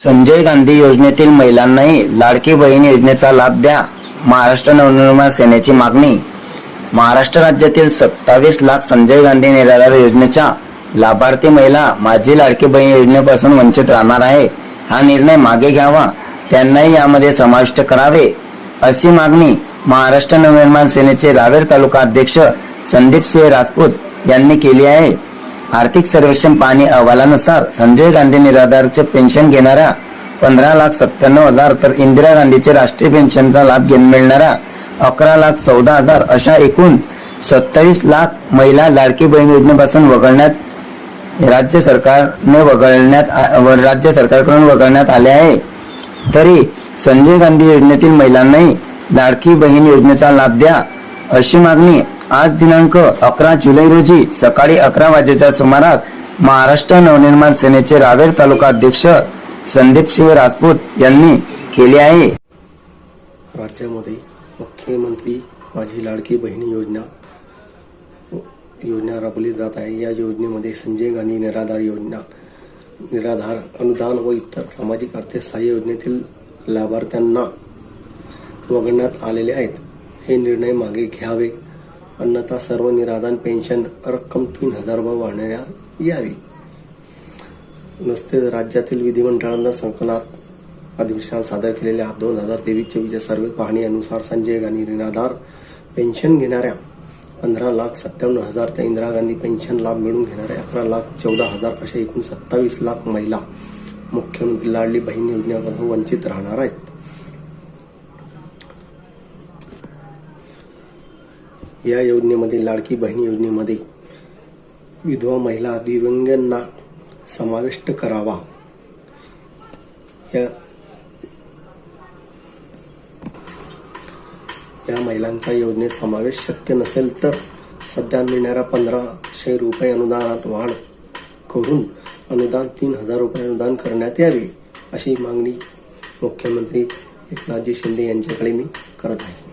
संजय गांधी योजनेतील महिलांनाही लाडकी बहीण योजनेचा लाभ द्या. महाराष्ट्र नवनिर्माण सेनेची मागणी. महाराष्ट्र राज्यातील सत्तावीस लाख संजय गांधी निराधार योजनेच्या लाभार्थी महिला माझी लाडकी बहीण योजनेपासून वंचित राहणार आहे. हा निर्णय मागे घ्यावा. त्यांनाही यामध्ये समाविष्ट करावे. अशी मागणी महाराष्ट्र नवनिर्माण सेनेचे रावेर तालुका अध्यक्ष संदीप सिंह राजपूत यांनी केली आहे. आर्थिक सर्वेक्षण पाहणी अहवालानुसार संजय गांधी निराधारचे पेन्शन घेणाऱ्या पंधरा लाख सत्त्याण्णव हजार तर इंदिरा गांधीचे राष्ट्रीय पेन्शनचा लाभ घेऊन मिळणाऱ्या अकरा लाख चौदा हजार अशा एकूण सत्तावीस लाख महिला लाडकी बहीण योजनेपासून वगळण्यात राज्य सरकारने वगळण्यात आ- व राज्य सरकारकडून वगळण्यात आले आहे. तरी संजय गांधी योजनेतील महिलांनाही लाडकी बहीण योजनेचा लाभ द्या अशी मागणी आज दिनांक अकरा जुलै रोजी सकाळी अकरा वाजेच्या सुमारास महाराष्ट्र नवनिर्माण सेनेचे रावेर तालुका अध्यक्ष संदीप सिंह राजपूत यांनी केले आहे. राज्यामध्ये मुख्यमंत्री माझी लाडकी बहिणी योजना योजना राबवली जात आहे. या योजनेमध्ये संजय गांधी निराधार योजना निराधार अनुदान व इतर सामाजिक आर्थिक सहाय्य योजनेतील लाभार्थ्यांना वगळण्यात आलेले आहेत. हे निर्णय मागे घ्यावे. अन्यथा सर्व निराधान पेन्शन रक्कम तीन हजार रुपये वाढण्या यावी. नुसतेच राज्यातील विधिमंडळांना संकलनात अधिवेशनात सादर केलेल्या दोन हजार तेवीस चोवीसच्या सर्वे पाहणीनुसार संजय गांधी निराधार पेन्शन घेणाऱ्या पंधरा लाख सत्त्याण्णव हजार तर इंदिरा गांधी पेन्शन लाभ मिळून घेणाऱ्या अकरा लाख चौदा हजार अशा एकूण सत्तावीस लाख महिला मुख्यमंत्री लाडली बहीण योजनेपासून वंचित राहणार आहेत. या योजनेमध्ये लाडकी बहीण योजनेमध्ये विधवा महिला दिव्यांगांना समाविष्ट करावा. या या महिलांचा योजनेत समावेश शक्य नसेल तर सध्या मिळणाऱ्या पंधराशे रुपये अनुदानात वाढ करून अनुदान तीन हजार रुपये अनुदान करण्यात यावे अशी मागणी मुख्यमंत्री एकनाथजी शिंदे यांच्याकडे मी करत आहे.